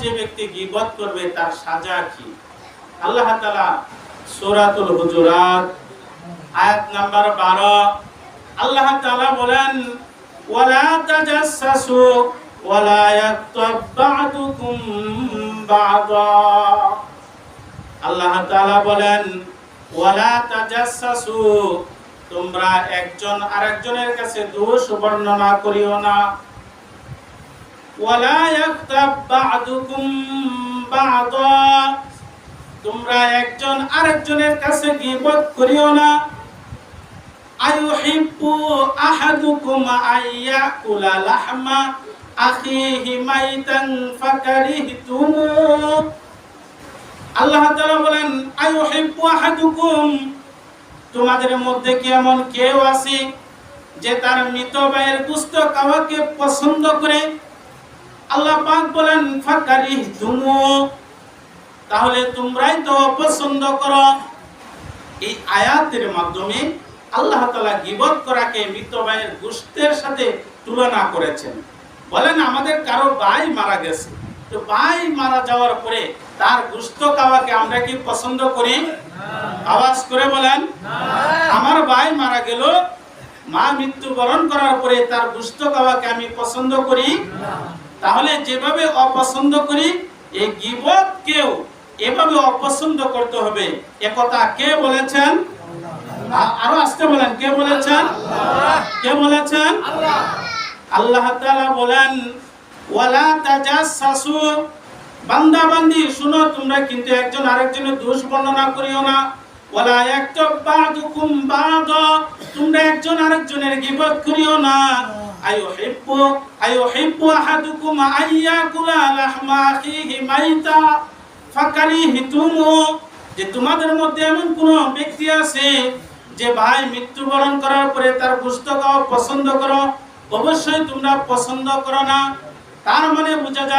যে ব্যক্তি গীবত করবে, তার সাজা কি? আল্লাহ তাআলা সূরাতুল হুজুরাত, আয়াত নাম্বার 12 আল্লাহ বলেন, ওয়ালা ওয়ালা আল্লাহ বলেন, ওয়ালা তোমরা একজন আরেকজনের কাছে দোষ বর্ণনা করিও না। ওয়ালা ইয়াগতাব বা'দুকুম বা'দা। তোমরা একজন আরেকজনের কাছে গীবত করিও না। আয়ুহিব্বু আহাদুকুম আইয়াকুলা লাহমা, আখিহি মাইতান ফাকারিহতুম আল্লাহ তাআলা বলেন আয়ুহিব্বু আহাদুকুম, তোমাদের মধ্যে কি এমন কেউ আছে যে তার মৃত ভাইয়ের গুস্ত খাওয়াকে পছন্দ করে আল্লাহ পাক বলেন ফাকারি তুমু তাহলে তোমরাই তো অপছন্দ করো। এই আয়াতের মাধ্যমে আল্লাহ তাআলা গীবত করাকে মৃত ভাইয়ের গুস্তের সাথে তুলনা করেছেন। বলেন, আমাদের কারও ভাই মারা গেছে। তো ভাই মারা যাওয়ার পরে তার গুস্ত খাওয়াকে আমরা কি পছন্দ করি? আওয়াজ করে বলেন, আমার ভাই মারা গেল, মা মৃত্যুবরণ করার পরে তার গুস্ত খাওয়াকে আমি পছন্দ করি? তাহলে যেভাবে অপছন্দ করি এই গিবত কেউ এভাবে অপছন্দ করতে হবে। একথা কে বলেছেন? আরও আসতে বলেন, কে বলেছেন? কে বলেছেন? আল্লাহ তাআলা বলেন, ওয়ালা তাজাসসু বান্দা বান্দি শুনো, তোমরা কিন্তু একজন আরেকজনের দোষ বর্ণনা করিও না। ওয়ালা ইয়াকতাব বা'দুকুম বা'দা। তোমরা একজন আরেকজনের গীবত করিও না। যে তোমাদের মধ্যে এমন কোন ব্যক্তি আছে যে ভাই মৃত্যুবরণ করার পরে তার পুস্তক পছন্দ করো? অবশ্যই তোমরা পছন্দ করো না। তার মানে বোঝা যায়